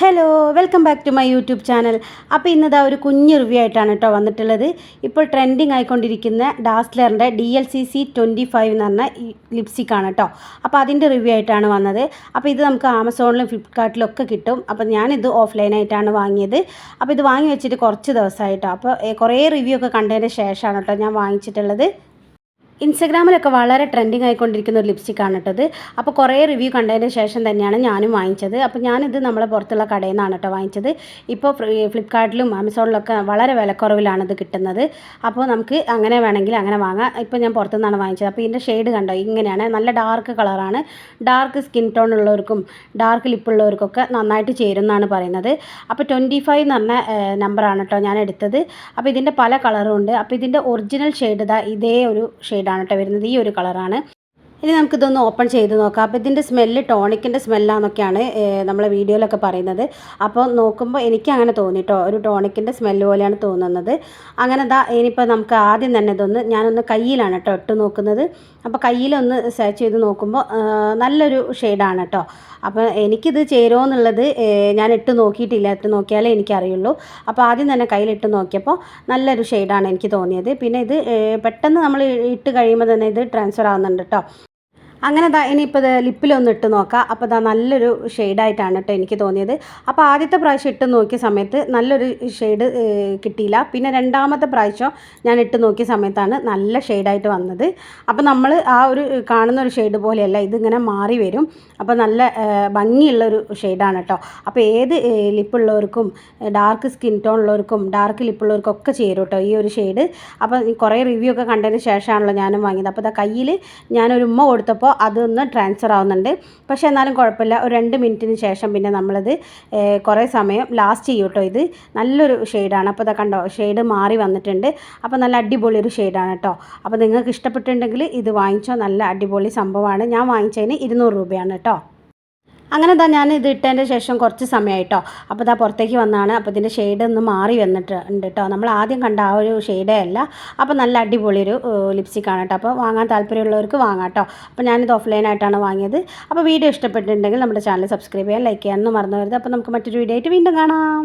Hello welcome back to my YouTube channel അപ്പോൾ ഇന്നതാ ഒരു കുഞ്ഞ് റിവ്യൂ ആയിട്ടാണ് കേട്ടോ വന്നിട്ടുള്ളത്. ഇപ്പോൾ ട്രെൻഡിങ് ആയിക്കൊണ്ടിരിക്കുന്ന ഡാസ്ലറിന്റെ D L C C twenty five എന്ന് പറഞ്ഞ ലിപ്സ്റ്റിക്കാണ് കേട്ടോ അപ്പോൾ അതിന്റെ റിവ്യൂ ആയിട്ടാണ് വന്നത്. അപ്പോൾ ഇത് നമുക്ക് ആമസോണിലും ഫ്ലിപ്കാർട്ടിലും ഒക്കെ കിട്ടും. അപ്പോൾ ഞാനിത് ഓഫ്ലൈനായിട്ടാണ് വാങ്ങിയത്. അപ്പോൾ ഇത് വാങ്ങി വെച്ചിട്ട് കുറച്ച് ദിവസമായിട്ടോ. അപ്പോൾ കുറേ റിവ്യൂ ഒക്കെ കണ്ടതിന് ശേഷമാണ് കേട്ടോ ഞാൻ വാങ്ങിച്ചിട്ടുള്ളത്. ഇൻസ്റ്റഗ്രാമിലൊക്കെ വളരെ ട്രെൻഡിങ് ആയിക്കൊണ്ടിരിക്കുന്ന ഒരു ലിപ്സ്റ്റിക് ലിപ്സ്റ്റിക്കാണ് കേട്ടത് അപ്പോൾ കുറേ റിവ്യൂ കണ്ടതിന് ശേഷം തന്നെയാണ് ഞാനും വാങ്ങിച്ചത്. അപ്പോൾ ഞാനിത് നമ്മളെ പുറത്തുള്ള കടയിൽ നിന്നാണ് കേട്ടോ വാങ്ങിച്ചത്. ഇപ്പോൾ ഫ്ലിപ്കാർട്ടിലും ആമസോണിലൊക്കെ വളരെ വിലക്കുറവിലാണ് ഇത് കിട്ടുന്നത്. അപ്പോൾ നമുക്ക് അങ്ങനെ വേണമെങ്കിൽ അങ്ങനെ വാങ്ങാം. ഇപ്പോൾ ഞാൻ പുറത്തു നിന്നാണ് വാങ്ങിച്ചത്. അപ്പോൾ ഇതിന്റെ ഷെയ്ഡ് കണ്ടോ? ഇങ്ങനെയാണ്. നല്ല ഡാർക്ക് കളറാണ് ഡാർക്ക് സ്കിൻ ടോൺ ഉള്ളവർക്കും ഡാർക്ക് ലിപ്പ് ഉള്ളവർക്കൊക്കെ നന്നായിട്ട് ചേരുന്നതാണ് പറയുന്നത്. അപ്പോൾ ട്വന്റി ഫൈവ് എന്ന് പറഞ്ഞ നമ്പറാണ് കേട്ടോ ഞാൻ എടുത്തത്. അപ്പോൾ ഇതിന്റെ പല കളറും ഉണ്ട്. അപ്പോൾ ഇതിന്റെ ഒറിജിനൽ ഷെയ്ഡ് ഇതാ ഒരു ഷെയ്ഡാണ് കേട്ടോ വരുന്നത്. ഈ ഒരു കളറാണ്. ഇനി നമുക്കിതൊന്ന് ഓപ്പൺ ചെയ്ത് നോക്കാം. അപ്പോൾ ഇതിന്റെ സ്മെല്ല് ടോണിക്കിന്റെ സ്മെല്ലാന്നൊക്കെയാണ് നമ്മളെ വീഡിയോയിലൊക്കെ പറയുന്നത്. അപ്പോൾ നോക്കുമ്പോൾ എനിക്ക് അങ്ങനെ തോന്നിട്ടോ ഒരു ടോണിക്കിന്റെ സ്മെല്ല് പോലെയാണ് തോന്നുന്നത്. അങ്ങനെ ദാ ഇനിയിപ്പോൾ നമുക്ക് ആദ്യം തന്നെ ഇതൊന്ന് ഞാനൊന്ന് കയ്യിലാണ് കേട്ടോ ഇട്ട് നോക്കുന്നത്. അപ്പോൾ കയ്യിലൊന്ന് സെർച്ച് ചെയ്ത് നോക്കുമ്പോൾ നല്ലൊരു ഷെയ്ഡാണ് കേട്ടോ അപ്പോൾ എനിക്കിത് ചേരുമോ എന്നുള്ളത് ഞാൻ ഇട്ട് നോക്കിയിട്ടില്ല. ഇട്ട് നോക്കിയാലേ എനിക്കറിയുള്ളൂ. അപ്പോൾ ആദ്യം തന്നെ കയ്യിലിട്ട് നോക്കിയപ്പോൾ നല്ലൊരു ഷെയ്ഡാണ് എനിക്ക് തോന്നിയത്. പിന്നെ ഇത് പെട്ടെന്ന് നമ്മൾ ഇട്ട് കഴിയുമ്പോൾ തന്നെ ഇത് ട്രാൻസ്ഫർ ആവുന്നുണ്ട് കേട്ടോ അങ്ങനെ ദാ ഇനിയിപ്പോൾ ഇത് ലിപ്പിലൊന്ന് ഇട്ട് നോക്കാം. അപ്പോൾ ദാ നല്ലൊരു ഷെയ്ഡായിട്ടാണ് കേട്ടോ എനിക്ക് തോന്നിയത്. അപ്പോൾ ആദ്യത്തെ പ്രാവശ്യം ഇട്ട് നോക്കിയ സമയത്ത് നല്ലൊരു ഷെയ്ഡ് കിട്ടിയില്ല. പിന്നെ രണ്ടാമത്തെ പ്രാവശ്യം ഞാൻ ഇട്ട് നോക്കിയ സമയത്താണ് നല്ല ഷെയ്ഡായിട്ട് വന്നത്. അപ്പോൾ നമ്മൾ ആ ഒരു കാണുന്ന ഒരു ഷെയ്ഡ് പോലെയല്ല ഇതിങ്ങനെ മാറി വരും. അപ്പോൾ നല്ല ഭംഗിയുള്ളൊരു ഷെയ്ഡാണ് കേട്ടോ അപ്പോൾ ഏത് ലിപ്പുള്ളവർക്കും ഡാർക്ക് സ്കിൻ ടോൺ ഉള്ളവർക്കും ഡാർക്ക് ലിപ്പുള്ളവർക്കും ഒക്കെ ചേരും കേട്ടോ ഈ ഒരു ഷെയ്ഡ് അപ്പോൾ കുറേ റിവ്യൂ ഒക്കെ കണ്ടതിന് ശേഷമാണല്ലോ ഞാനും വാങ്ങിയത്. അപ്പോൾ ഇതാ കയ്യിൽ ഞാനൊരു ഉമ്മ കൊടുത്തപ്പോൾ അതൊന്ന് ട്രാൻസ്ഫർ ആവുന്നുണ്ട്. പക്ഷേ എന്നാലും കുഴപ്പമില്ല. ഒരു രണ്ട് മിനിറ്റിന് ശേഷം പിന്നെ നമ്മളത് കുറേ സമയം ലാസ്റ്റ് ചെയ്യും കേട്ടോ ഇത്. നല്ലൊരു ഷെയ്ഡാണ് അപ്പോൾ ഇതാ കണ്ടോ ഷെയ്ഡ് മാറി വന്നിട്ടുണ്ട്. അപ്പോൾ നല്ല അടിപൊളി ഒരു ഷെയ്ഡാണ് കേട്ടോ അപ്പോൾ നിങ്ങൾക്ക് ഇഷ്ടപ്പെട്ടിട്ടുണ്ടെങ്കിൽ ഇത് വാങ്ങിച്ചോ. നല്ല അടിപൊളി സംഭവമാണ്. ഞാൻ വാങ്ങിച്ചതിന് ഇരുന്നൂറ് രൂപയാണ് കേട്ടോ അങ്ങനെ ദാ ഞാൻ ഇത് ഇട്ടതിന്റെ ശേഷം കുറച്ച് സമയമായിട്ടോ അപ്പോൾ ഇതാ പുറത്തേക്ക് വന്നാണ്. അപ്പോൾ ഇതിന്റെ ഷെയ്ഡ് ഒന്ന് മാറി വന്നിട്ട് ഉണ്ട് കേട്ടോ നമ്മൾ ആദ്യം കണ്ട ആ ഒരു ഷെയ്ഡേ അല്ല. അപ്പോൾ നല്ല അടിപൊളി ഒരു ലിപ്സ്റ്റിക്കാണ് കേട്ടോ അപ്പോൾ വാങ്ങാൻ താല്പര്യമുള്ളവർക്ക് വാങ്ങാം കേട്ടോ അപ്പോൾ ഞാനിത് ഓഫ്ലൈനായിട്ടാണ് വാങ്ങിയത്. അപ്പോൾ വീഡിയോ ഇഷ്ടപ്പെട്ടിട്ടുണ്ടെങ്കിൽ നമ്മുടെ ചാനൽ സബ്സ്ക്രൈബ് ചെയ്യാൻ ലൈക്ക് ചെയ്യാനൊന്നും മറന്നു വരുത് അപ്പോൾ നമുക്ക് മറ്റൊരു വീഡിയോ ആയിട്ട് വീണ്ടും കാണാം.